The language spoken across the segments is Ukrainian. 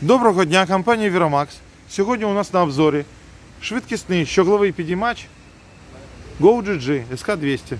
Доброго дня, компанія Віромакс. Сьогодні у нас на обзорі швидкісний щогловий підіймач GoGG SK200.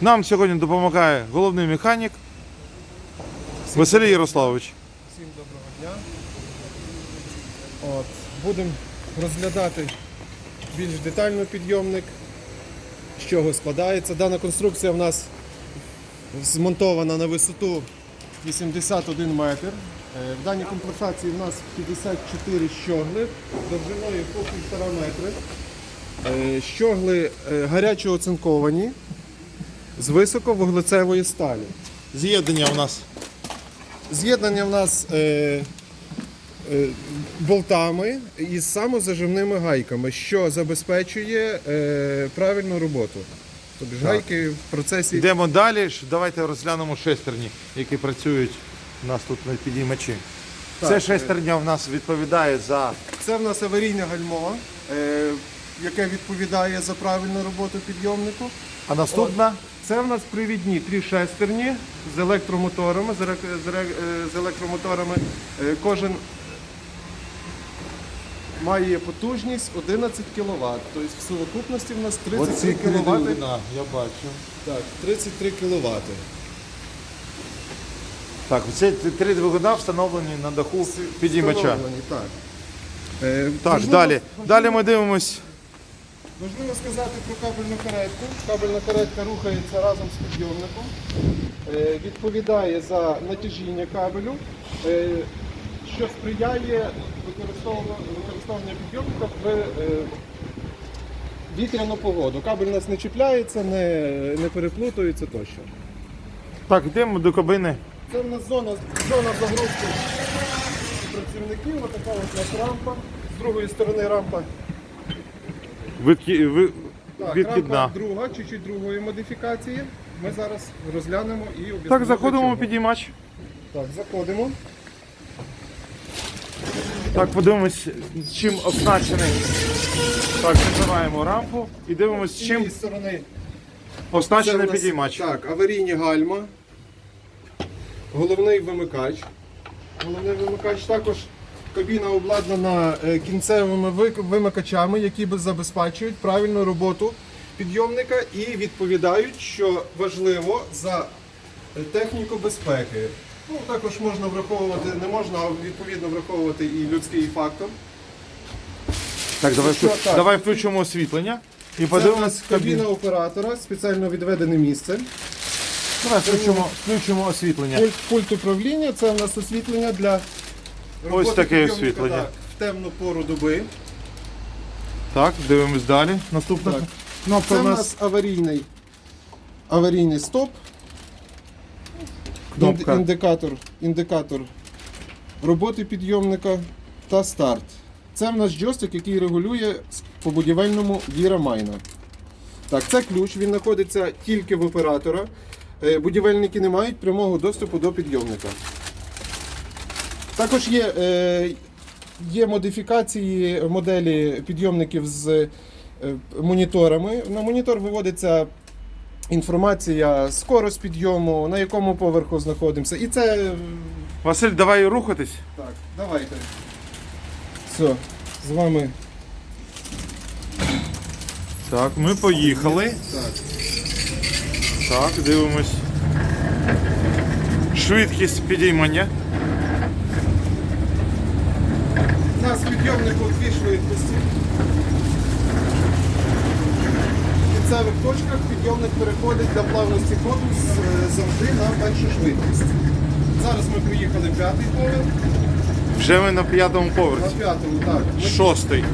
Нам сьогодні допомагає головний механік Василій Ярославович. Всім доброго дня. От, будемо розглядати більш детально підйомник, з чого складається. Дана конструкція в нас змонтована на висоту 81 метр. Е, В даній комплектації в нас 54 щогли довжиною по 1,5 метри. Е, Щогли е, гарячо оцинковані з високовуглецевої сталі. З'єднання у нас З'єднання в нас е, е, болтами із самозажимними гайками, що забезпечує е, правильну роботу. Тобто ж гайки в процесі. Йдемо далі. Давайте розглянемо шестерні, які працюють нас тут на підіймачі. Так, Це е, шестерня в нас відповідає за Це в нас аварійне гальмо, е, яке відповідає за правильну роботу підйомнику. а наступна Це в нас привідні три шестерні з електромоторами. З, елек- з елек- е, з електромоторами. Е, Кожен має потужність 11 кВт. Тобто в сукупності в нас 33 кВт. я бачу. Так, 33 кВт. Так, це три двигуна встановлені на даху підіймача. Так. Е, Так, далі. важливо- Далі ми дивимось. Важливо сказати про кабельну каретку. Кабельна каретка рухається разом з підйомником, е, відповідає за натяжіння кабелю, е, що сприяє використовуванню використовуванню підйомника в е, вітряну погоду. Кабель у нас не чіпляється, не, не переплутується тощо. Так, йдемо до кабини. Це в нас зона, зона загрузки працівників, отака от у нас рампа. З другої сторони рампа Відки... ви- Так, Відкидна. рампа друга, чуть-чуть другої модифікації. Ми зараз розглянемо і об'яснимо. Так, заходимо чого. підіймач. Так, заходимо. Так, подивимось, чим оснащений. Так, закриваємо рампу і дивимось, З чим цієї сторони це оснащений нас, підіймач. Так, аварійні гальма, головний вимикач. Головний вимикач також кабіна обладнана е, кінцевими вимикачами, які забезпечують правильну роботу підйомника і відповідають, що важливо за е, техніку безпеки. Ну, також можна враховувати, не можна, а відповідно враховувати і людський фактор. Так, давай, Що, так. давай включимо освітлення і Це у нас кабіна оператора, спеціально відведене місце. Давай включимо, включимо освітлення. Пульт, пульт управління це у нас освітлення для роботи таке підйомника, освітлення. так, в темну пору доби. Так, дивимось далі. Наступна Так. кнопка Це у нас. нас аварійний, аварійний стоп, Кнопка. ін- індикатор, індикатор роботи підйомника та старт. Це в нас джойстик, який регулює с- по будівельному віра майна. Так, це ключ, він знаходиться тільки в оператора. Е, Будівельники не мають прямого доступу до підйомника. Також є, е, є модифікації моделі підйомників з е, моніторами. На монітор виводиться інформація, скорость підйому, на якому поверху знаходимося. І це. Василь, давай рухатись. Так, давайте. Все, з вами. Так, ми поїхали. Так. Так, дивимось. Швидкість підіймання. У нас в підйомнику дві швидкості. В кінцевих точках підйомник переходить для плавності ходу е, завжди на першу швидкість. Зараз ми приїхали п'ятий поверх. Вже ми на п'ятому На поверсі. п'ятому, так. Ми Шостий,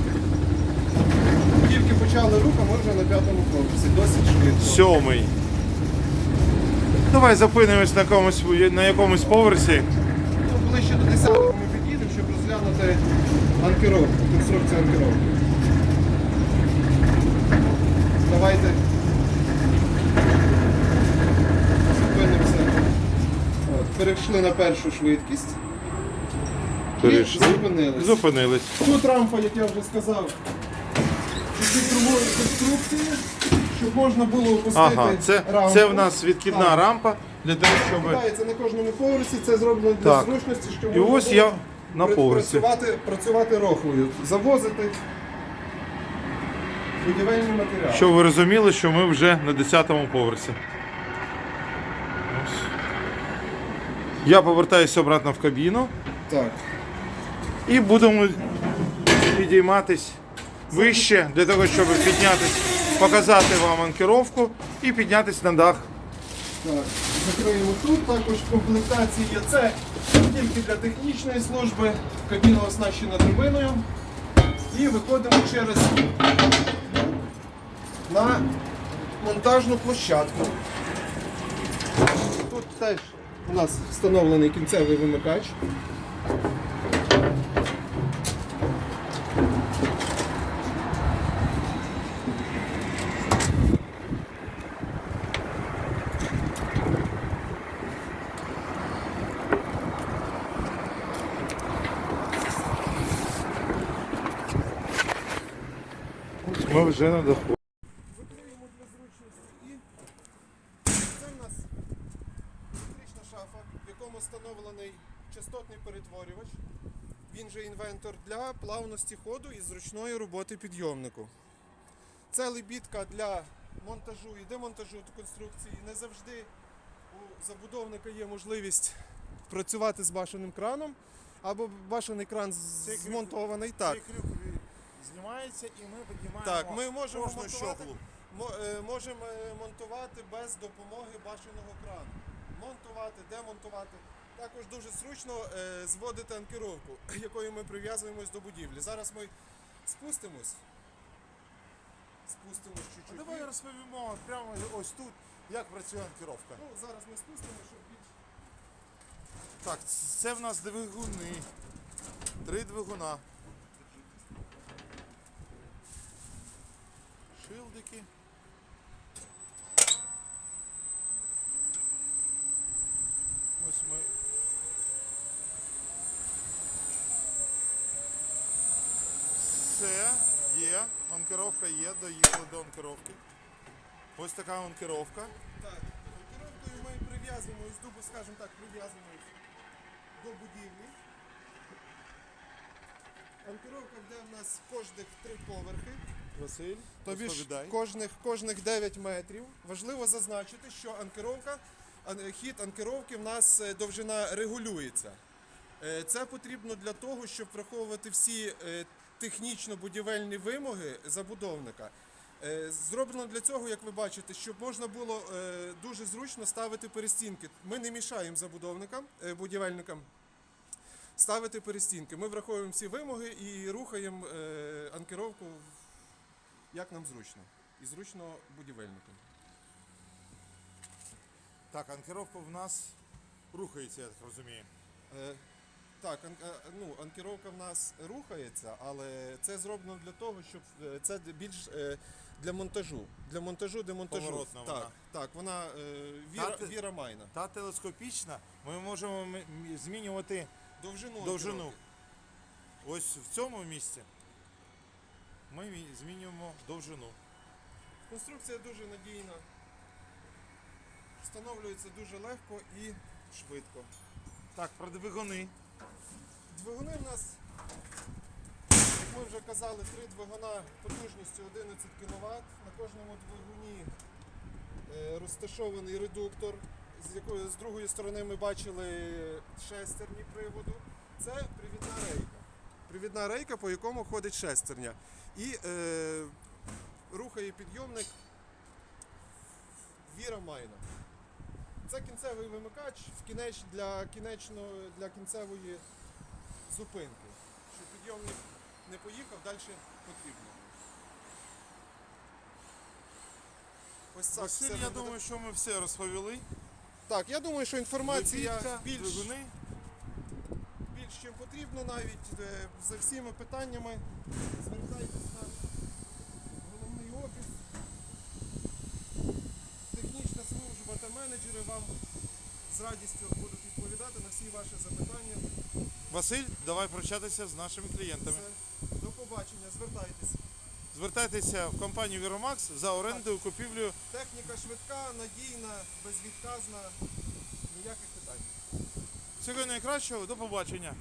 тільки почали рух, а ми вже на п'ятому поверсі. Досить швидко. сьомий. Давай зупинимось на якомусь, на якомусь поверсі. Ну, ближче до 10 ми під'їдемо, щоб розглянути анкеровку, конструкцію анкеровки. Давайте зупинимося. От, перейшли на першу швидкість. Перейшли. І зупинились. Зупинились. Тут рампа, як я вже сказав, другої конструкції, щоб можна було опустити Ага, це, рампу. це в нас відкидна Так. рампа для того, щоб. Кидається на кожному поверсі, це зроблено для Так. зручності, щоб І можна ось було я на пр- поверсі. працювати, працювати рохлою, завозити будівельні матеріали. Щоб ви розуміли, що ми вже на 10-му поверсі. Ось. Я повертаюся обратно в кабіну Так. і будемо підійматись вище для того, щоб піднятись, показати вам анкеровку і піднятись на дах. Так, закриємо тут. Також в комплектації це тільки для технічної служби. Кабіна оснащена драбиною. І виходимо через на монтажну площадку. Тут теж у нас встановлений кінцевий вимикач. Ми вже на даху. Закриємо для зручності і це в нас електрична шафа, в якому встановлений частотний перетворювач. Він же інвентор для плавності ходу і зручної роботи підйомнику. Це лебідка для монтажу і демонтажу конструкції. Не завжди у забудовника є можливість працювати з башенним краном, або башений кран з- Цей крюк- змонтований. Так. Знімається і ми піднімаємо Так, ми можемо кожну монтувати, щоглу. можемо е, монтувати без допомоги башеного крану. Монтувати, демонтувати. Також дуже зручно е, зводити анкеровку, якою ми прив'язуємось до будівлі. Зараз ми спустимось. Спустимось А чуть-чуть. Давай розповімо прямо ось тут, як працює анкеровка. Ну, зараз ми спустимо, щоб більш. Так, це в нас двигуни. Три двигуна. Шилдики. Ось ми. Все, є, анкеровка є, доїхали до анкеровки. Ось така анкеровка. Так, анкеровкою ми прив'язуємось, дубу, скажімо так, прив'язуємось до будівлі. Анкеровка буде в нас кожних три поверхи. Василь, Тобі ж розповідай. кожних, кожних 9 метрів. Важливо зазначити, що анкеровка, ан- хід анкеровки в нас е, довжина регулюється. Е, Це потрібно для того, щоб враховувати всі е, технічно-будівельні вимоги забудовника. Е, Зроблено для цього, як ви бачите, щоб можна було е, дуже зручно ставити перестінки. Ми не мішаємо забудовникам, е, будівельникам ставити перестінки. Ми враховуємо всі вимоги і рухаємо е, анкеровку як нам зручно. І зручно будівельникам. Так, анкеровка в нас рухається, я так розумію. Е, так, ан- е, ну, анкеровка в нас рухається, але це зроблено для того, щоб е, це більш е, для монтажу. Для монтажу, демонтажу. Поворотна так, вона. так, вона е, віра, Та віра майна. Та телескопічна, ми можемо змінювати Довжину. довжину. Ось в цьому місці. Ми змінюємо довжину. Конструкція дуже надійна. Встановлюється дуже легко і швидко. Так, про двигуни. Двигуни в нас, як ми вже казали, три двигуна потужністю 11 кВт. На кожному двигуні е, розташований редуктор, з якої з другої сторони ми бачили шестерні приводу. Це привідна рейка. Привідна рейка, по якому ходить шестерня. І е, рухає підйомник Віра Майна. Це кінцевий вимикач в кінеч, для, кінечної, для кінцевої зупинки. Щоб підйомник не поїхав, далі потрібно. Ось так. Василь, все я думаю, що ми все розповіли. Так, я думаю, що інформація Лебідка, більш, двигуни. Чим потрібно навіть е, за всіми питаннями. Звертайтесь на головний офіс. Технічна служба та менеджери вам з радістю будуть відповідати на всі ваші запитання. Василь, давай прощатися з нашими клієнтами. Все. До побачення, звертайтесь. Звертайтеся в компанію Віромакс за орендою, купівлею. Техніка швидка, надійна, безвідказна, ніяких питань. Всього найкращого, до побачення.